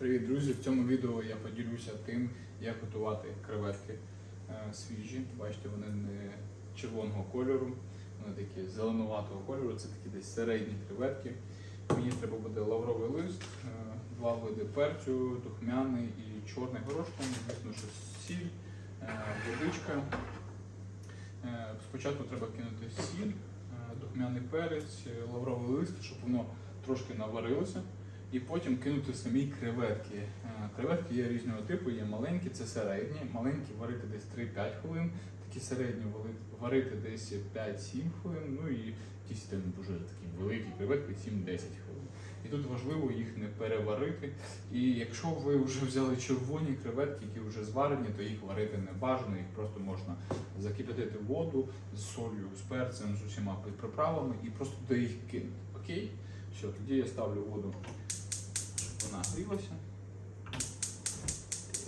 Привіт, друзі! В цьому відео я поділюся тим, як готувати креветки е, свіжі. Бачите, вони не червоного кольору, вони такі зеленуватого кольору, це такі десь середні креветки. Мені треба буде лавровий лист, е, два види перцю, духмяний і чорний горошком, звісно, що сіль, е, водичка. Спочатку треба кинути сіль, духмяний перець, лавровий лист, щоб воно трошки наварилося. І потім кинути самі креветки. Е, Креветки є різного типу, є маленькі, це середні. Маленькі варити десь 3-5 хвилин, такі середні варити десь 5-7 хвилин, ну і якісь там дуже такі великі креветки 7-10 хвилин. І тут важливо їх не переварити. І якщо ви вже взяли червоні креветки, які вже зварені, то їх варити не бажано, їх просто можна закипятити воду з солью, з перцем, з усіма приправами і просто туди їх кинути. Окей? Все, тоді я ставлю воду вона грілася.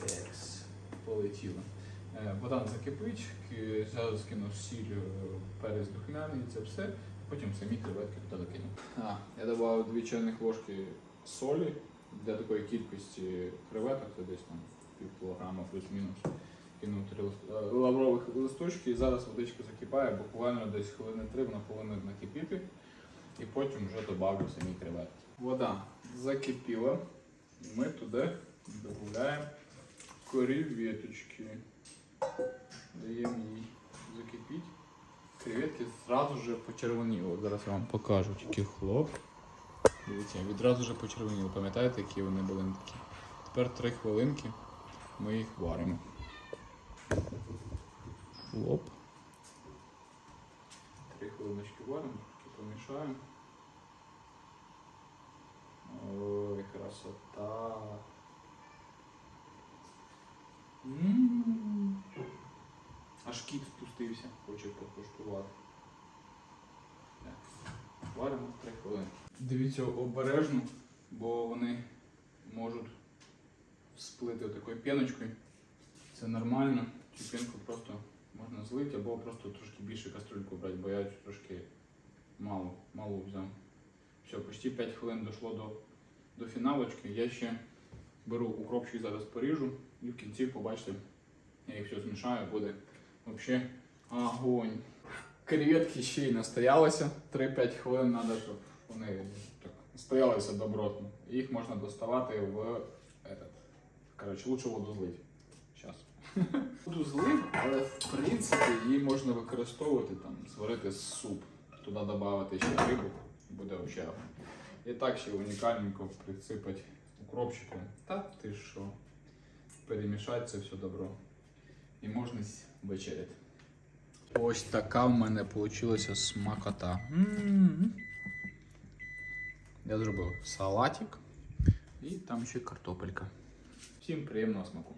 Екс, полетіло. Е, Вода закипить, ки- зараз скину сіль, е, перець духмяний, це все. Потім самі креветки туди докину. А, я додав 2 чайних ложки солі для такої кількості креветок, це десь там пів кілограма плюс-мінус. Кинув три е, лаврових листочки і зараз водичка закипає, буквально десь хвилини три вона повинна накипіти. І потім вже добавлю самі креветки. Вода закипіла. Ми туди додаємо креветочки. Даємо їй закипіти. Креветки зразу вже почервоніли. Зараз я вам покажу тільки хлоп. Дивіться, відразу вже почервоніли. Пам'ятаєте, які вони були такі? Тепер три хвилинки ми їх варимо. Хлоп. Три хвилиночки варимо, помішаємо. Аж кіт спустився, хоче покуштувати. Варимо 3 хвилини. Дивіться обережно, бо вони можуть сплити такою піночкою. Це нормально. Цю пінку просто можна злити або просто трошки більше кастрюльку брати, бо я трошки мало, мало взяв. Все, почти 5 хвилин дійшло до, до фіналочки. Я ще беру укропчик зараз поріжу і в кінці побачите, я їх все змішаю, буде взагалі огонь. Креветки ще й настоялися. 3-5 хвилин треба, щоб вони так настоялися добротно. Їх можна доставати в этот. Коротше, лучше воду злити. Зараз. Воду злив, але в принципі її можна використовувати там, зварити суп, туди додати ще рибу, буде взагалі. І так ще унікальненько присипати укропчиком. Та ти що? Перемішати це все добро. І можна вечеряти. Ось така в мене вийшла смакота. М-м-м. Я зробив салатик і там ще картопелька. Всім приємного смаку.